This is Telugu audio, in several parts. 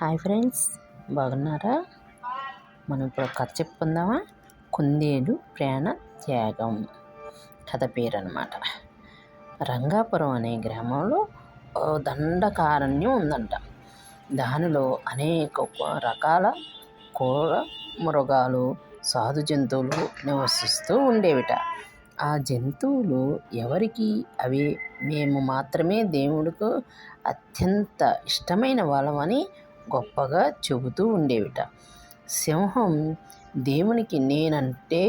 హాయ్ ఫ్రెండ్స్ బాగున్నారా? మనం ఇప్పుడు కథ చెప్పుకుందామా? కుందేలు ప్రాణ త్యాగం కథ పేరు అనమాట రంగాపురం అనే గ్రామంలో దండకారణ్యం ఉందంట. దానిలో అనేక రకాల కూర మృగాలు సాధు జంతువులు నివసిస్తూ ఉండేవిట. ఆ జంతువులు ఎవరికి? అవి మేము మాత్రమే దేవుడికి అత్యంత ఇష్టమైన వాళ్ళమని గొప్పగా చెబుతూ ఉండేవిట. సింహం దేవునికి నేనంటే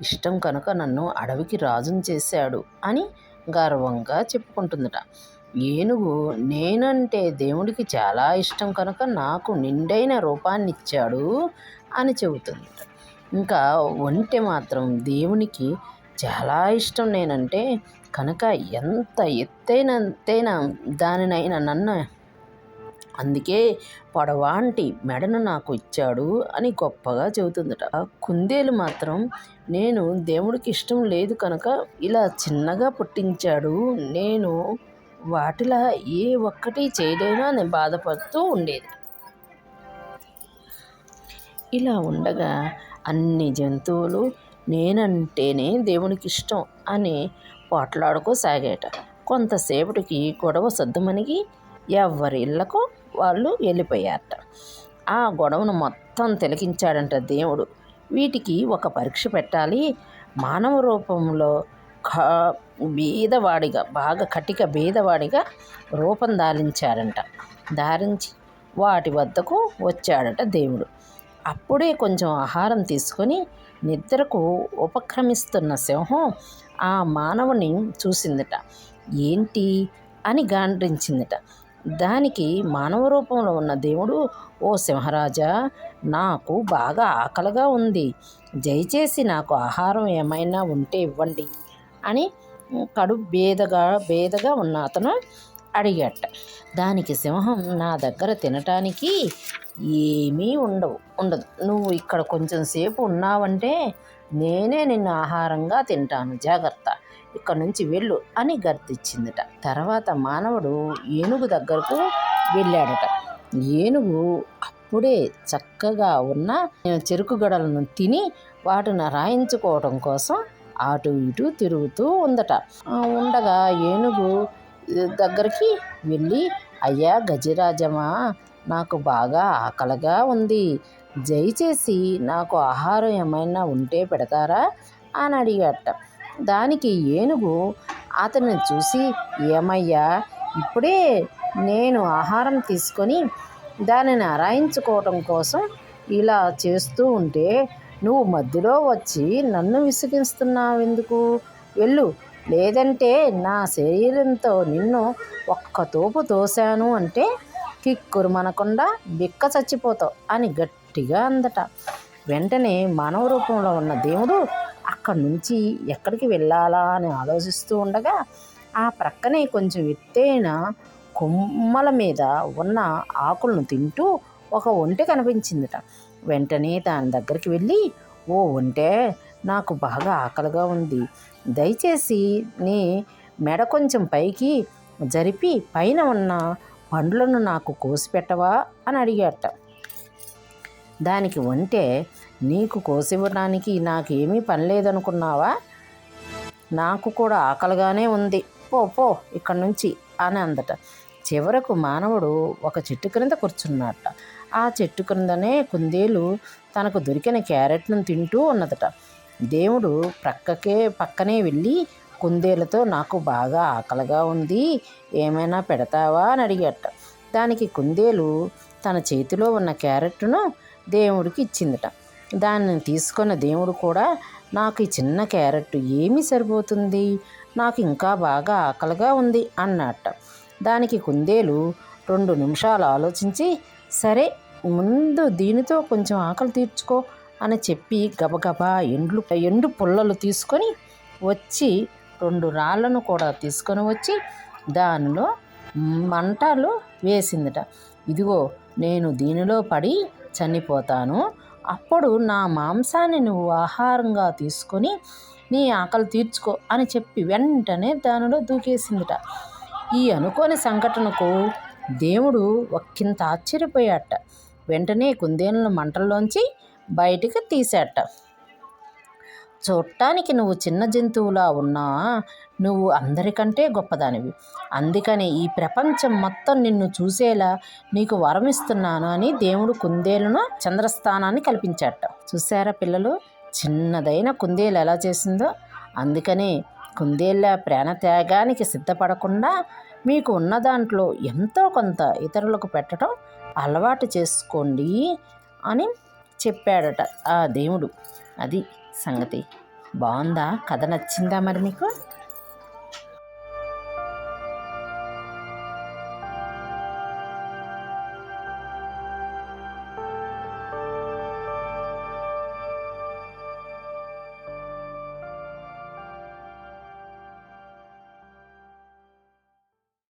ఇష్టం కనుక నన్ను అడవికి రాజును చేశాడు అని గర్వంగా చెప్పుకుంటుందట. ఏనుగు నేనంటే దేవుడికి చాలా ఇష్టం కనుక నాకు నిండైన రూపాన్ని ఇచ్చాడు అని చెబుతుంది ఇంకా ఒంటె మాత్రం దేవునికి చాలా ఇష్టం నేనంటే కనుక ఎంత ఎత్తైన ఎత్తైన దానినైనా నన్ను అందుకే పొడవాంటి మెడను నాకు ఇచ్చాడు అని గొప్పగా చెబుతుందట. కుందేలు మాత్రం నేను దేవుడికి ఇష్టం లేదు కనుక ఇలా చిన్నగా పుట్టించాడు. నేను వాటిలా ఏ ఒక్కటి చేయలేనా నేను బాధపడుతూ ఉండేది. ఇలా ఉండగా అన్ని జంతువులు నేనంటేనే దేవునికి ఇష్టం అని పోట్లాడుకోసాగాట కొంతసేపటికి గొడవ సద్దుమణిగి ఎవరి ఇళ్ళకు వాళ్ళు వెళ్ళిపోయారట. ఆ గొడవను మొత్తం తిలకించాడంట దేవుడు. వీటికి ఒక పరీక్ష పెట్టాలి. మానవ రూపంలో బీదవాడిగా బాగా కటిక బీదవాడిగా రూపం ధారించాడంట ధారించి వాటి వద్దకు వచ్చాడట దేవుడు. అప్పుడే కొంచెం ఆహారం తీసుకొని నిద్రకు ఉపక్రమిస్తున్న సింహం ఆ మానవుని చూసిందట. ఏంటి? అని గాండ్రించిందట. దానికి మానవ రూపంలో ఉన్న దేవుడు ఓ సింహరాజా నాకు బాగా ఆకలిగా ఉంది. దయచేసి నాకు ఆహారం ఏమైనా ఉంటే ఇవ్వండి అని కడు బేదగా బేదగా ఉన్న అతను అడిగట. దానికి సింహం నా దగ్గర తినటానికి ఏమీ ఉండవు ఉండదు. నువ్వు ఇక్కడ కొంచెం సేపు ఉన్నావంటే నేనే నిన్ను ఆహారంగా తింటాను. జాగ్రత్త. ఇక్కడ నుంచి వెళ్ళు అని గర్తిచ్చిందట. తర్వాత మానవుడు ఏనుగు దగ్గరకు వెళ్ళాడట. ఏనుగు అప్పుడే చక్కగా ఉన్న చెరుకు గడలను తిని వాటిని రాయించుకోవటం కోసం అటు ఇటు తిరుగుతూ ఉందట. ఉండగా ఏనుగు దగ్గరికి వెళ్ళి అయ్యా గజరాజమా నాకు బాగా ఆకలిగా ఉంది. దయచేసి నాకు ఆహారం ఏమైనా ఉంటే పెడతారా? అని అడిగాట దానికి ఏనుగు అతన్ని చూసి ఏమయ్యా ఇప్పుడే నేను ఆహారం తీసుకొని దానిని అరాయించుకోవటం కోసం ఇలా చేస్తూ ఉంటే నువ్వు మధ్యలో వచ్చి నన్ను విసిగిస్తున్నావు ఎందుకు వెళ్ళు. లేదంటే నా శరీరంతో నిన్ను ఒక్క తోపు తోశాను అంటే కిక్కురు మనకుండా బిక్క చచ్చిపోతావు అని గట్టిగా అందట. వెంటనే మానవ రూపంలో ఉన్న దేవుడు అక్కడి నుంచి ఎక్కడికి వెళ్ళాలా అని ఆలోచిస్తూ ఉండగా ఆ ప్రక్కనే కొంచెం ఎత్తైన కొమ్మల మీద ఉన్న ఆకులను తింటూ ఒక ఒంటె కనిపించిందిట. వెంటనే దాని దగ్గరికి వెళ్ళి ఓ ఒంటె నాకు బాగా ఆకలిగా ఉంది. దయచేసి నీ మెడ కొంచెం పైకి జరిపి పైన ఉన్న పండ్లను నాకు కోసి పెట్టవా? అని అడిగాట. దానికి వంటే నీకు కోసివ్వడానికి నాకేమీ పని లేదనుకున్నావా? నాకు కూడా ఆకలిగానే ఉంది. పో పో ఇక్కడి నుంచి అని అందట. చివరకు మానవుడు ఒక చెట్టు క్రింద కూర్చున్నట్ట ఆ చెట్టు క్రిందనే కుందేలు తనకు దొరికిన క్యారెట్ను తింటూ ఉన్నదట. దేవుడు ప్రక్కకే పక్కనే వెళ్ళి కుందేలతో నాకు బాగా ఆకలిగా ఉంది ఏమైనా పెడతావా? అని అడిగట దానికి కుందేలు తన చేతిలో ఉన్న క్యారెట్ను దేవుడికి ఇచ్చిందట. దాన్ని తీసుకున్న దేవుడు కూడా నాకు ఈ చిన్న క్యారెట్ ఏమి సరిపోతుంది? నాకు ఇంకా బాగా ఆకలిగా ఉంది అన్నట్ట. దానికి కుందేలు రెండు నిమిషాలు ఆలోచించి సరే ముందు దీనితో కొంచెం ఆకలి తీర్చుకో అని చెప్పి గబగబా ఎండ్లు ఎండు పుల్లలు తీసుకొని వచ్చి రెండు రాళ్ళను కూడా తీసుకొని వచ్చి దానిలో మంటలు వేసిందట. ఇదిగో నేను దీనిలో పడి చనిపోతాను. అప్పుడు నా మాంసాన్ని నువ్వు ఆహారంగా తీసుకొని నీ ఆకలి తీర్చుకో అని చెప్పి వెంటనే దానిలో దూకేసిందిట. ఈ అనుకోని సంఘటనకు దేవుడు ఒక్కింత ఆశ్చర్యపోయాట. వెంటనే కుందేలను మంటల్లోంచి బయటికి తీశాట. చూడటానికి నువ్వు చిన్న జంతువులా ఉన్నా నువ్వు అందరికంటే గొప్పదానివి. అందుకని ఈ ప్రపంచం మొత్తం నిన్ను చూసేలా నీకు వరం ఇస్తున్నాను అని దేవుడు కుందేలును చంద్రస్థానాన్ని కల్పించాట చూసారా పిల్లలు? చిన్నదైన కుందేలు ఎలా చేసిందో? అందుకని కుందేళ్ళ ప్రాణత్యాగానికి సిద్ధపడకుండా మీకు ఉన్న దాంట్లో ఎంతో కొంత ఇతరులకు పెట్టడం అలవాటు చేసుకోండి అని చెప్పాడట ఆ దేవుడు. అది సంగతి బాగుందా? కథ నచ్చిందా మరి మీకు